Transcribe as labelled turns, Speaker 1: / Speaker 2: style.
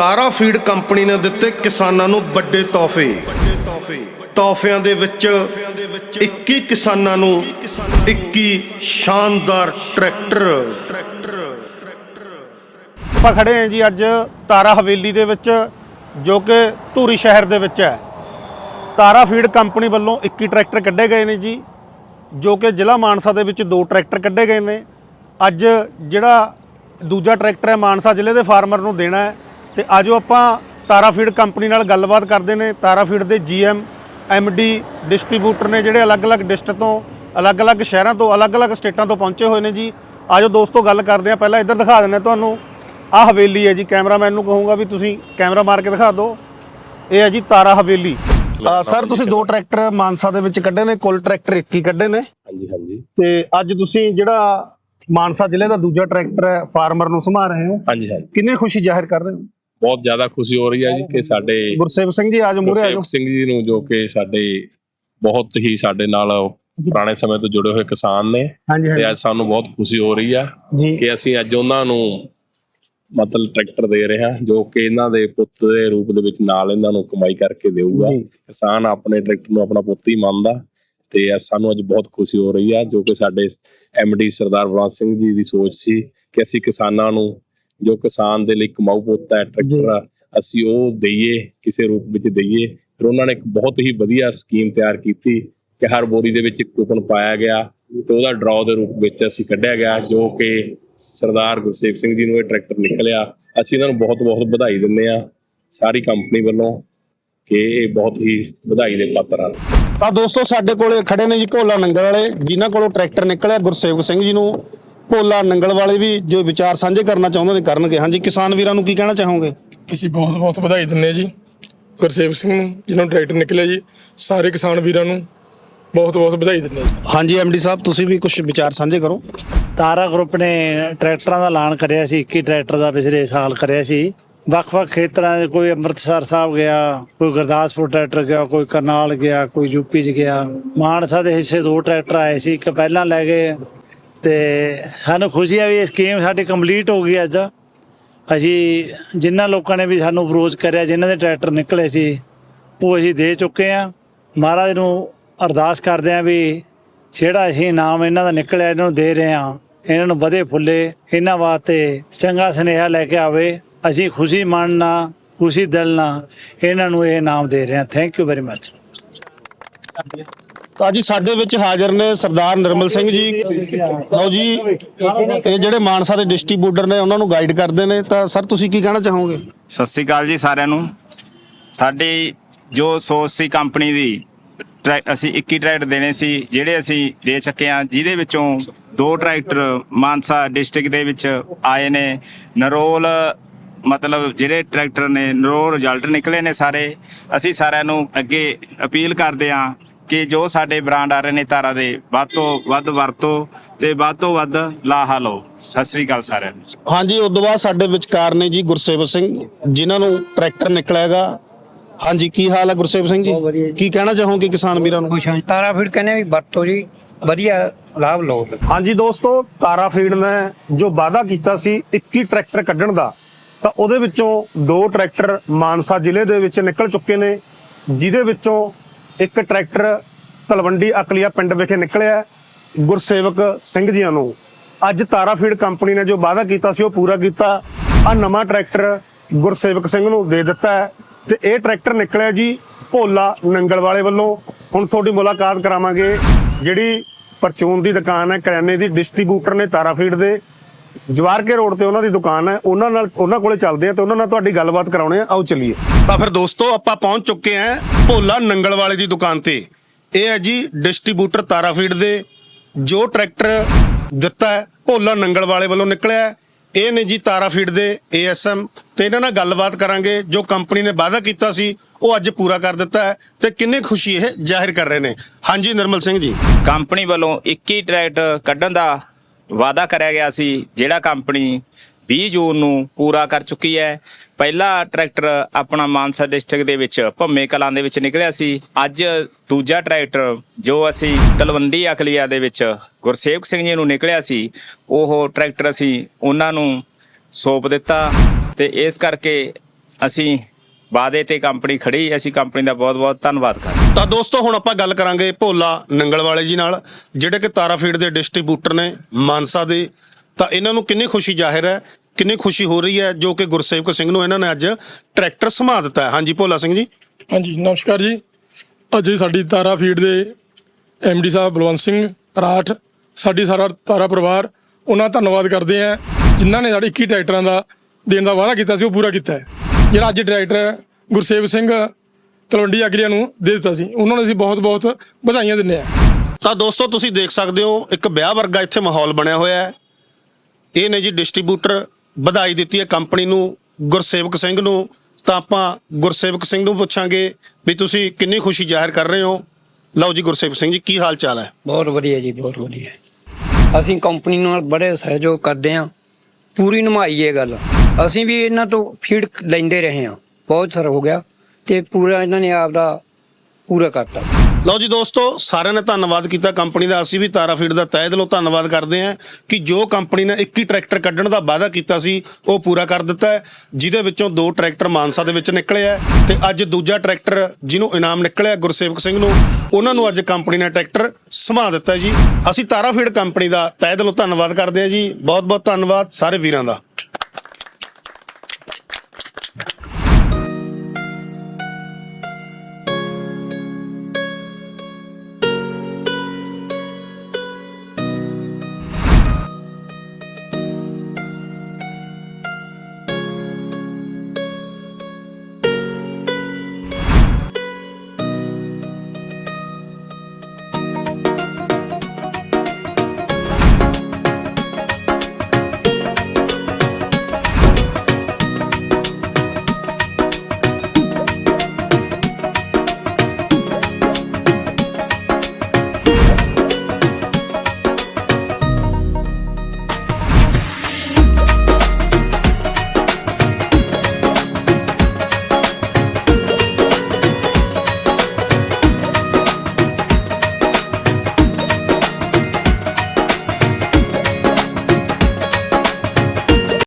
Speaker 1: ਤਾਰਾ feed company ਨੇ ਦਿੱਤੇ ਕਿਸਾਨਾਂ ਨੂੰ ਵੱਡੇ ਤੋਹਫੇ। ਤੋਹਫਿਆਂ ਦੇ ਵਿੱਚ 21 ਕਿਸਾਨਾਂ ਨੂੰ 21 ਸ਼ਾਨਦਾਰ ਟਰੈਕਟਰ।
Speaker 2: ਆਪਾਂ ਖੜੇ ਹਾਂ ਜੀ ਅੱਜ ਤਾਰਾ ਹਵੇਲੀ ਦੇ ਵਿੱਚ, ਜੋ ਕਿ ਧੂਰੀ ਸ਼ਹਿਰ ਦੇ ਵਿੱਚ ਹੈ। ਤਾਰਾ ਫੀਡ ਕੰਪਨੀ ਵੱਲੋਂ 21 ਟਰੈਕਟਰ ਕੱਢੇ ਗਏ ਨੇ ਜੀ, ਜੋ ਕਿ ਜ਼ਿਲ੍ਹਾ ਮਾਨਸਾ ਦੇ ਵਿੱਚ ਦੋ ਟਰੈਕਟਰ ਕੱਢੇ ਗਏ ਨੇ। ਅੱਜ ਜਿਹੜਾ ਦੂਜਾ ਟਰੈਕਟਰ ਹੈ, ਮਾਨਸਾ ਜ਼ਿਲ੍ਹੇ ਦੇ ਫਾਰਮਰ ਨੂੰ ਦੇਣਾ ਹੈ। ਤੇ ਆਜੋ ਆਪਾਂ ਤਾਰਾ ਫੀਡ ਕੰਪਨੀ ਨਾਲ ਗੱਲਬਾਤ ਕਰਦੇ ਨੇ। ਤਾਰਾ ਫੀਡ ਦੇ ਜੀਐਮ ਐਮਡੀ ਡਿਸਟ੍ਰੀਬਿਊਟਰ ਨੇ ਜਿਹੜੇ ਅਲੱਗ-ਅਲੱਗ ਡਿਸਟ੍ਰਿਕਟ ਤੋਂ ਅਲੱਗ-ਅਲੱਗ ਸ਼ਹਿਰਾਂ ਤੋਂ ਅਲੱਗ-ਅਲੱਗ ਸਟੇਟਾਂ ਤੋਂ ਪਹੁੰਚੇ ਹੋਏ ਨੇ ਜੀ। ਆਜੋ ਦੋਸਤੋ ਗੱਲ ਕਰਦੇ ਆ ਪਹਿਲਾਂ ਇੱਧਰ ਦਿਖਾ ਦਿੰਦੇ ਹਾਂ ਤੁਹਾਨੂੰ। ਆਹ ਹਵੇਲੀ ਹੈ ਜੀ। ਕੈਮਰਾਮੈਨ ਨੂੰ ਕਹੂੰਗਾ ਵੀ ਤੁਸੀਂ ਕੈਮਰਾ ਮਾਰ ਕੇ ਦਿਖਾ ਦਿਓ। ਇਹ ਹੈ ਜੀ ਤਾਰਾ ਹਵੇਲੀ। ਸਰ ਤੁਸੀਂ ਦੋ ਟਰੈਕਟਰ ਮਾਨਸਾ ਦੇ ਵਿੱਚ ਕੱਢੇ ਨੇ ਕੁੱਲ ਟਰੈਕਟਰ 21 ਕੱਢੇ ਨੇ।
Speaker 3: ਹਾਂਜੀ ਹਾਂਜੀ।
Speaker 2: ਤੇ ਅੱਜ ਤੁਸੀਂ ਜਿਹੜਾ ਮਾਨਸਾ ਜ਼ਿਲ੍ਹੇ ਦਾ ਦੂਜਾ ਟਰੈਕਟਰ ਹੈ ਫਾਰਮਰ ਨੂੰ ਸੰਭਾਲ ਰਹੇ ਹੋ।
Speaker 3: ਹਾਂਜੀ ਹਾਂਜੀ।
Speaker 2: ਕਿੰਨੀ ਖੁਸ਼ੀ ਜ਼ਾਹਿਰ ਕਰ ਰਹੇ ਹੋ?
Speaker 3: ਬਹੁਤ ਜ਼ਿਆਦਾ ਖੁਸ਼ੀ ਹੋ ਰਹੀ ਹੈ ਜੀ ਕਿ ਸਾਡੇ
Speaker 2: ਗੁਰਸੇਵ ਸਿੰਘ ਜੀ ਆਜੋ ਮੂਰੇ ਆਜੋ
Speaker 3: ਗੁਰਸੇਵਕ ਸਿੰਘ ਜੀ ਨੂੰ ਜੋ ਕਿ ਸਾਡੇ ਬਹੁਤ ਹੀ ਸਾਡੇ ਨਾਲ ਪੁਰਾਣੇ ਸਮੇਂ ਤੋਂ ਜੁੜੇ ਹੋਏ ਕਿਸਾਨ ਨੇ ਤੇ ਅੱਜ ਸਾਨੂੰ ਬਹੁਤ ਖੁਸ਼ੀ ਹੋ ਰਹੀ ਆ ਕਿ ਅਸੀਂ ਅੱਜ ਉਹਨਾਂ ਨੂੰ ਮਤਲਬ ਟਰੈਕਟਰ ਦੇ ਰਹੇ ਜੋ ਕਿ ਇਹਨਾਂ ਦੇ ਪੁੱਤ ਦੇ ਰੂਪ ਦੇ ਵਿੱਚ ਨਾਲ ਇਹਨਾਂ ਨੂੰ ਕਮਾਈ ਕਰਕੇ ਦੇਊਗਾ। ਕਿਸਾਨ ਆਪਣੇ ਟਰੈਕਟਰ ਨੂੰ ਆਪਣਾ ਪੁੱਤ ਹੀ ਮੰਨਦਾ ਤੇ ਅੱਜ ਸਾਨੂੰ ਅੱਜ ਬਹੁਤ ਖੁਸ਼ੀ ਹੋ ਰਹੀ ਆ ਜੋ ਕਿ ਸਾਡੇ ਐਮਡੀ ਸਰਦਾਰ ਬਲਵੰਤ ਸਿੰਘ ਜੀ ਦੀ ਸੋਚ ਸੀ ਕਿ ਅਸੀਂ ਕਿਸਾਨਾਂ ਨੂੰ ਜੋ ਕਿਸਾਨ ਦੇ ਲਈ ਕਮਾਊ ਪੁੱਤ ਹੈ ਟਰੈਕਟਰ ਆ, ਅਸੀਂ ਉਹ ਦਈਏ ਕਿਸੇ ਰੂਪ ਵਿੱਚ ਦਈਏ। ਫਿਰ ਉਹਨਾਂ ਨੇ ਇੱਕ ਬਹੁਤ ਹੀ ਵਧੀਆ ਸਕੀਮ ਤਿਆਰ ਕੀਤੀ ਕਿ ਹਰ ਬੋਰੀ ਦੇ ਵਿੱਚ ਇੱਕ ਕੂਪਨ ਪਾਇਆ ਗਿਆ ਤੇ ਉਹਦਾ ਡਰਾਅ ਦੇ ਰੂਪ ਵਿੱਚ ਅਸੀਂ ਕੱਢਿਆ ਗਿਆ ਜੋ ਕਿ ਸਰਦਾਰ ਗੁਰਸੇਵ ਸਿੰਘ ਜੀ ਨੂੰ ਇਹ ਟਰੈਕਟਰ ਨਿਕਲਿਆ। ਅਸੀਂ ਇਹਨਾਂ ਨੂੰ ਬਹੁਤ-ਬਹੁਤ ਵਧਾਈ ਦਿੰਦੇ ਆ ਸਾਰੀ ਕੰਪਨੀ ਵੱਲੋਂ ਕਿ ਇਹ ਬਹੁਤ ਹੀ ਵਧਾਈ ਦੇ ਪਾਤਰ ਹਨ।
Speaker 2: ਤਾਂ ਦੋਸਤੋ ਸਾਡੇ ਕੋਲੇ ਖੜੇ ਨੇ ਜੀ ਭੋਲਾ ਨੰਗਲ ਵਾਲੇ ਜਿਨ੍ਹਾਂ ਕੋਲੋਂ ਟਰੈਕਟਰ ਨਿਕਲਿਆ ਗੁਰਸੇਵਕ ਸਿੰਘ ਜੀ ਨੂੰ। ਭੋਲਾ ਨੰਗਲ ਵਾਲੇ ਵੀ ਜੋ ਵਿਚਾਰ ਸਾਂਝੇ ਕਰਨਾ ਚਾਹੁੰਦੇ ਨੇ ਕਰਨਗੇ। ਹਾਂਜੀ ਕਿਸਾਨ ਵੀਰਾਂ ਨੂੰ ਕੀ ਕਹਿਣਾ ਚਾਹੋਗੇ?
Speaker 4: ਅਸੀਂ ਬਹੁਤ ਬਹੁਤ ਵਧਾਈ ਦਿੰਦੇ ਹਾਂ ਜੀ। ਗੁਰਸੇਵ ਸਿੰਘ ਨੂੰ ਜਿਹਨਾਂ ਨੂੰ ਟਰੈਕਟਰ ਨਿਕਲਿਆ ਜੀ। ਸਾਰੇ ਕਿਸਾਨ ਵੀਰਾਂ ਨੂੰ ਬਹੁਤ ਬਹੁਤ ਵਧਾਈ ਦਿੰਦੇ ਹਾਂ ਜੀ।
Speaker 2: ਹਾਂਜੀ ਐਮਡੀ ਸਾਹਿਬ ਤੁਸੀਂ ਵੀ ਕੁਝ ਵਿਚਾਰ ਸਾਂਝੇ ਕਰੋ।
Speaker 5: ਤਾਰਾ ਗਰੁੱਪ ਨੇ ਟਰੈਕਟਰਾਂ ਦਾ ਐਲਾਨ ਕਰਿਆ ਸੀ 21 ਟਰੈਕਟਰ ਦਾ ਪਿਛਲੇ ਸਾਲ ਕਰਿਆ ਸੀ। ਵੱਖ-ਵੱਖ ਖੇਤਰਾਂ ਦੇ ਕੋਈ ਅੰਮ੍ਰਿਤਸਰ ਸਾਹਿਬ ਗਿਆ ਕੋਈ ਗੁਰਦਾਸਪੁਰ ਟਰੈਕਟਰ ਗਿਆ ਕੋਈ ਕਰਨਾਲ ਗਿਆ ਕੋਈ ਯੂਪੀ 'ਚ ਗਿਆ। ਮਾਨਸਾ ਦੇ ਹਿੱਸੇ ਦੋ ਟਰੈਕਟਰ ਆਏ ਸੀ ਇੱਕ ਪਹਿਲਾਂ ਲੈ ਗਏ। ਤੇ ਸਾਨੂੰ ਖੁਸ਼ੀ ਆ ਵੀ ਇਹ ਸਕੀਮ ਸਾਡੀ ਕੰਪਲੀਟ ਹੋ ਗਈ ਅੱਜ। ਅਸੀਂ ਜਿਨ੍ਹਾਂ ਲੋਕਾਂ ਨੇ ਵੀ ਸਾਨੂੰ ਅਪਰੋਚ ਕਰਿਆ ਜਿਨ੍ਹਾਂ ਦੇ ਟਰੈਕਟਰ ਨਿਕਲੇ ਸੀ, ਉਹ ਅਸੀਂ ਦੇ ਚੁੱਕੇ ਆ। ਮਹਾਰਾਜ ਨੂੰ ਅਰਦਾਸ ਕਰਦੇ ਆ ਵੀ ਜਿਹੜਾ ਅਸੀਂ ਇਨਾਮ ਇਹਨਾਂ ਦਾ ਨਿਕਲਿਆ, ਇਹਨਾਂ ਨੂੰ ਦੇ ਰਹੇ ਆ। ਇਹਨਾਂ ਨੂੰ ਵਧੇ ਫੁੱਲੇ, ਇਹਨਾਂ ਵਾਸਤੇ ਚੰਗਾ ਸੁਨੇਹਾ ਲੈ ਕੇ ਆਵੇ। ਅਸੀਂ ਖੁਸ਼ੀ ਮੰਨਣਾ ਖੁਸ਼ੀ ਦਿਲ ਨਾਲ ਇਹਨਾਂ ਨੂੰ ਇਹ ਇਨਾਮ ਦੇ ਰਹੇ ਆ। ਥੈਂਕ ਯੂ ਵੈਰੀ ਮੱਚ
Speaker 2: ਤਾਂ ਜੀ ਸਾਡੇ ਵਿੱਚ ਹਾਜ਼ਰ ਨੇ ਸਰਦਾਰ ਨਿਰਮਲ ਸਿੰਘ ਜੀ। ਲਓ ਜੀ, ਇਹ ਜਿਹੜੇ ਮਾਨਸਾ ਦੇ ਡਿਸਟ੍ਰੀਬਿਊਟਰ ਨੇ, ਉਹਨਾਂ ਨੂੰ ਗਾਈਡ ਕਰਦੇ ਨੇ। ਤਾਂ ਸਰ, ਤੁਸੀਂ ਕੀ ਕਹਿਣਾ ਚਾਹੋਗੇ?
Speaker 6: ਸਤਿ ਸ੍ਰੀ ਅਕਾਲ ਜੀ ਸਾਰਿਆਂ ਨੂੰ। ਸਾਡੀ ਜੋ ਸੋਚ ਸੀ ਕੰਪਨੀ ਦੀ, ਟਰੈ- ਅਸੀਂ 21 ਟਰੈਕਟਰ ਦੇਣੇ ਸੀ, ਜਿਹੜੇ ਅਸੀਂ ਦੇ ਚੱਕੇ ਆ ਜਿਹਦੇ ਵਿੱਚੋਂ ਦੋ ਟਰੈਕਟਰ ਮਾਨਸਾ ਡਿਸਟ੍ਰਿਕਟ ਦੇ ਵਿੱਚ ਆਏ ਨੇ। ਨਰੋਲ, ਮਤਲਬ ਜਿਹੜੇ ਟਰੈਕਟਰ ਨੇ, ਨਰੋਲ ਰਿਜ਼ਲਟ ਨਿਕਲੇ ਨੇ ਸਾਰੇ। ਅਸੀਂ ਸਾਰਿਆਂ ਨੂੰ ਅੱਗੇ ਅਪੀਲ ਕਰਦੇ ਆ ਕਿ ਜੋ ਸਾਡੇ ਬ੍ਰਾਂਡ ਆ ਰਹੇ ਨੇ ਤਾਰਾ ਦੇ ਵੱਧ ਤੋਂ ਵੱਧ ਵਰਤੋ ਤੇ ਵੱਧ ਤੋਂ ਵੱਧ ਲਾਹਾ ਲਓ। ਸਤਿ ਸ੍ਰੀ ਅਕਾਲ ਸਾਰਿਆਂ ਨੂੰ।
Speaker 2: ਹਾਂਜੀ ਉਸ ਤੋਂ ਬਾਅਦ ਸਾਡੇ ਵਿਚਕਾਰ ਨੇ ਜੀ ਗੁਰਸੇਵਕ ਸਿੰਘ ਜਿਨ੍ਹਾਂ ਨੂੰ ਟਰੈਕਟਰ ਨਿਕਲਿਆਗਾ ਹਾਂਜੀ ਕੀ ਹਾਲ ਹੈ ਗੁਰਸੇਵਕ ਸਿੰਘ ਜੀ? ਕੀ ਕਹਿਣਾ ਚਾਹੋਗੇ ਕਿਸਾਨ ਵੀਰਾਂ ਨੂੰ?
Speaker 7: ਖੁਸ਼ ਹਾਂ ਤਾਰਾ ਫੀਡ ਕਹਿੰਦੇ ਵੀ ਵਰਤੋ ਜੀ ਵਧੀਆ ਲਾਭ ਲਓ।
Speaker 2: ਹਾਂਜੀ ਦੋਸਤੋ ਤਾਰਾ ਫੀਡ ਨੇ ਜੋ ਵਾਅਦਾ ਕੀਤਾ ਸੀ 21 ਟਰੈਕਟਰ ਕੱਢਣ ਦਾ ਤਾਂ ਉਹਦੇ ਵਿੱਚੋਂ ਦੋ ਟਰੈਕਟਰ ਮਾਨਸਾ ਜ਼ਿਲ੍ਹੇ ਦੇ ਵਿੱਚ ਨਿਕਲ ਚੁੱਕੇ ਨੇ ਜਿਹਦੇ ਵਿੱਚੋਂ ਇੱਕ ਟਰੈਕਟਰ ਤਲਵੰਡੀ ਅਕਲੀਆ ਪਿੰਡ ਵਿਖੇ ਨਿਕਲਿਆ ਗੁਰਸੇਵਕ ਸਿੰਘ ਜੀਆਂ ਨੂੰ। ਅੱਜ ਤਾਰਾ ਫੀਡ ਕੰਪਨੀ ਨੇ ਜੋ ਵਾਅਦਾ ਕੀਤਾ ਸੀ, ਉਹ ਪੂਰਾ ਕੀਤਾ। ਆ ਨਵਾਂ ਟਰੈਕਟਰ ਗੁਰਸੇਵਕ ਸਿੰਘ ਨੂੰ ਦੇ ਦਿੱਤਾ ਹੈ ਤੇ ਇਹ ਟਰੈਕਟਰ ਨਿਕਲਿਆ ਜੀ ਭੋਲਾ ਨੰਗਲ ਵਾਲੇ। ਵੱਲੋਂ ਹੁਣ ਤੁਹਾਡੀ ਮੁਲਾਕਾਤ ਕਰਾਵਾਂਗੇ। ਜਿਹੜੀ ਪਰਚੂਨ ਦੀ ਦੁਕਾਨ ਹੈ, ਕਰਿਆਨੇ ਦੀ ਡਿਸਟ੍ਰੀਬਿਊਟਰ ਨੇ ਤਾਰਾ ਫੀਡ ਦੇ। ਜਵਾਰਕੇ ਰੋਡ ਤੇ ਉਹਨਾਂ ਦੀ ਦੁਕਾਨ ਹੈ। ਉਹਨਾਂ ਨਾਲ, ਉਹਨਾਂ ਕੋਲੇ ਚੱਲਦੇ ਆ ਤੇ ਉਹਨਾਂ ਨਾਲ ਤੁਹਾਡੀ ਗੱਲਬਾਤ ਕਰਾਉਣੇ ਆ ਆਓ ਚੱਲੀਏ। ਤਾਂ ਫਿਰ ਦੋਸਤੋ, ਆਪਾਂ ਪਹੁੰਚ ਚੁੱਕੇ ਆਂ ਭੋਲਾ ਨੰਗਲ ਵਾਲੇ ਦੀ ਦੁਕਾਨ ਤੇ। ਇਹ ਹੈ ਜੀ ਡਿਸਟ੍ਰੀਬਿਊਟਰ ਤਾਰਾ ਦੇ, ਜੋ ਟਰੈਕਟਰ ਦਿੱਤਾ ਭੋਲਾ ਨੰਗਲ ਵਾਲੇ ਵੱਲੋਂ ਨਿਕਲਿਆ ਇਹ ਨੇ ਜੀ ਤਾਰਾ ਫੀਡ ਦੇ, ਏਐਸਐਮ। ਤੇ ਇਹਨਾਂ ਨਾਲ ਗੱਲਬਾਤ ਕਰਾਂਗੇ, ਜੋ ਕੰਪਨੀ ਨੇ ਵਾਅਦਾ ਕੀਤਾ ਸੀ, ਉਹ ਅੱਜ ਪੂਰਾ ਕਰ ਦਿੱਤਾ ਹੈ ਤੇ ਕਿੰਨੇ ਖੁਸ਼ੀ ਇਹ ਜ਼ਾਹਿਰ ਕਰ ਰਹੇ ਨੇ। ਹਾਂਜੀ, ਨਿਰਮਲ ਸਿੰਘ ਜੀ।
Speaker 6: ਕੰਪਨੀ ਵੱਲੋਂ 21 ਟਰੈਕਟਰ ਕੱਢਣ ਦਾ ਵਾਅਦਾ ਕਰਿਆ ਗਿਆ ਸੀ, ਜਿਹੜਾ ਕੰਪਨੀ 20 ਜੂਨ ਨੂੰ ਪੂਰਾ ਕਰ ਚੁੱਕੀ ਹੈ। ਪਹਿਲਾ ਟਰੈਕਟਰ ਆਪਣਾ ਮਾਨਸਾ ਡਿਸਟ੍ਰਿਕਟ ਦੇ ਵਿੱਚ ਭੰਮੇ ਕਲਾਂ ਦੇ ਵਿੱਚ ਨਿਕਲਿਆ ਸੀ। ਅੱਜ ਦੂਜਾ ਟਰੈਕਟਰ ਜੋ ਅਸੀਂ ਤਲਵੰਡੀ ਅਕਲੀਆ ਦੇ ਵਿੱਚ ਗੁਰਸੇਵਕ ਸਿੰਘ ਜੀ ਨੂੰ ਨਿਕਲਿਆ ਸੀ, ਉਹ ਟਰੈਕਟਰ ਅਸੀਂ ਉਹਨਾਂ ਨੂੰ ਸੌਂਪ ਦਿੱਤਾ ਤੇ ਇਸ ਕਰਕੇ ਅਸੀਂ ਵਾਅਦੇ ਤੇ ਕੰਪਨੀ ਖੜੀ। ਅਸੀਂ ਕੰਪਨੀ ਦਾ ਬਹੁਤ-ਬਹੁਤ ਧੰਨਵਾਦ ਕਰਦੇ
Speaker 2: ਤਾਂ ਦੋਸਤੋ, ਹੁਣ ਆਪਾਂ ਗੱਲ ਕਰਾਂਗੇ ਭੋਲਾ ਨੰਗਲ ਵਾਲੇ ਜੀ ਨਾਲ, ਜਿਹੜੇ ਕਿ ਤਾਰਾਫੀਡ ਦੇ ਡਿਸਟ੍ਰੀਬਿਊਟਰ ਨੇ ਮਾਨਸਾ ਦੇ। ਤਾਂ ਇਹਨਾਂ ਨੂੰ ਕਿੰਨੀ ਖੁਸ਼ੀ ਜ਼ਾਹਿਰ ਹੈ ਕਿੰਨੀ ਖੁਸ਼ੀ ਹੋ ਰਹੀ ਹੈ ਜੋ ਕਿ ਗੁਰਸੇਵਕ ਸਿੰਘ ਨੂੰ ਇਹਨਾਂ ਨੇ ਅੱਜ ਟਰੈਕਟਰ ਸਮਾ ਦਿੱਤਾ ਹੈ। ਹਾਂਜੀ ਭੋਲਾ ਸਿੰਘ ਜੀ।
Speaker 4: ਹਾਂਜੀ ਨਮਸਕਾਰ ਜੀ। ਅੱਜ ਸਾਡੀ ਤਾਰਾ ਫੀਡ ਦੇ ਡੀ ਸਾਹਿਬ ਬਲਵੰਤ ਸਿੰਘ ਰਾਠ ਸਾਡੀ ਸਾਰਾ ਤਾਰਾ ਪਰਿਵਾਰ ਉਹਨਾਂ ਦਾ ਧੰਨਵਾਦ ਕਰਦੇ ਆ ਜਿਨ੍ਹਾਂ ਨੇ ਸਾਡੇ 21 ਟਰੈਕਟਰਾਂ ਦਾ ਦੇਣ ਦਾ ਵਾਅਦਾ ਕੀਤਾ ਸੀ ਉਹ ਪੂਰਾ ਕੀਤਾ ਹੈ। ਜਿਹੜਾ ਅੱਜ ਟਰੈਕਟਰ ਗੁਰਸੇਵ ਸਿੰਘ ਤਲਵੰਡੀ ਆਗਰੀਆ ਨੂੰ ਦੇ ਦਿੱਤਾ ਸੀ ਉਹਨਾਂ ਨੂੰ ਅਸੀਂ ਬਹੁਤ-ਬਹੁਤ ਵਧਾਈਆਂ ਦਿੰਦੇ ਆ
Speaker 2: ਤਾਂ ਦੋਸਤੋ ਤੁਸੀਂ ਦੇਖ ਸਕਦੇ ਹੋ ਇੱਕ ਵਿਆਹ ਵਰਗਾ ਇੱਥੇ ਮਾਹੌਲ ਬਣਿਆ ਹੋਇਆ ਹੈ। ਇਹ ਨੇ ਜੀ ਡਿਸਟ੍ਰੀਬਿਊਟਰ ਵਧਾਈ ਦਿੱਤੀ ਹੈ ਕੰਪਨੀ ਨੂੰ, ਗੁਰਸੇਵਕ ਸਿੰਘ ਨੂੰ। ਤਾਂ ਆਪਾਂ ਗੁਰਸੇਵਕ ਸਿੰਘ ਨੂੰ ਪੁੱਛਾਂਗੇ ਵੀ ਤੁਸੀਂ ਕਿੰਨੀ ਖੁਸ਼ੀ ਜ਼ਾਹਿਰ ਕਰ ਰਹੇ ਹੋ? ਲਓ ਜੀ ਗੁਰਸੇਵਕ ਸਿੰਘ ਜੀ, ਕੀ ਹਾਲ ਚਾਲ ਹੈ?
Speaker 7: ਬਹੁਤ ਵਧੀਆ ਜੀ, ਬਹੁਤ ਵਧੀਆ। ਅਸੀਂ ਕੰਪਨੀ ਨਾਲ ਬੜੇ ਸਹਿਯੋਗ ਕਰਦੇ ਹਾਂ। ਪੂਰੀ ਨਿਭਾਈ ਇਹ ਗੱਲ। ਅਸੀਂ ਵੀ ਇਹਨਾਂ ਤੋਂ ਫੀਡ ਲੈਂਦੇ ਰਹੇ ਹਾਂ। ਬਹੁਤ ਸਰ ਹੋ ਗਿਆ ਤੇ ਪੂਰਾ ਇਹਨਾਂ ਨੇ ਆਪ ਦਾ ਪੂਰਾ ਕਰਤਾ।
Speaker 2: ਲਓ ਜੀ ਦੋਸਤੋ, ਸਾਰਿਆਂ ਨੇ ਧੰਨਵਾਦ ਕੀਤਾ ਕੰਪਨੀ ਦਾ। ਅਸੀਂ ਵੀ ਤਾਰਾਫੀਡ ਦਾ ਤਹਿ ਦਿਲੋਂ ਧੰਨਵਾਦ ਕਰਦੇ ਹਾਂ ਕਿ ਜੋ ਕੰਪਨੀ ਨੇ 21 ਟਰੈਕਟਰ ਕੱਢਣ ਦਾ ਵਾਅਦਾ ਕੀਤਾ ਸੀ, ਉਹ ਪੂਰਾ ਕਰ ਦਿੱਤਾ ਹੈ, ਜਿਹਦੇ ਵਿੱਚੋਂ ਦੋ ਟਰੈਕਟਰ ਮਾਨਸਾ ਦੇ ਵਿੱਚ ਨਿਕਲੇ ਆ ਤੇ ਅੱਜ ਦੂਜਾ ਟਰੈਕਟਰ ਜਿਹਨੂੰ ਇਨਾਮ ਨਿਕਲਿਆ ਗੁਰਸੇਵਕ ਸਿੰਘ ਨੂੰ, ਉਹਨਾਂ ਨੂੰ ਅੱਜ ਕੰਪਨੀ ਨੇ ਟਰੈਕਟਰ ਸਮਾ ਦਿੱਤਾ ਜੀ। ਅਸੀਂ ਤਾਰਾਫੀਡ ਕੰਪਨੀ ਦਾ ਤਹਿ ਦਿਲੋਂ ਧੰਨਵਾਦ ਕਰਦੇ ਹਾਂ ਜੀ। ਬਹੁਤ ਬਹੁਤ ਧੰਨਵਾਦ ਸਾਰੇ ਵੀਰਾਂ ਦਾ।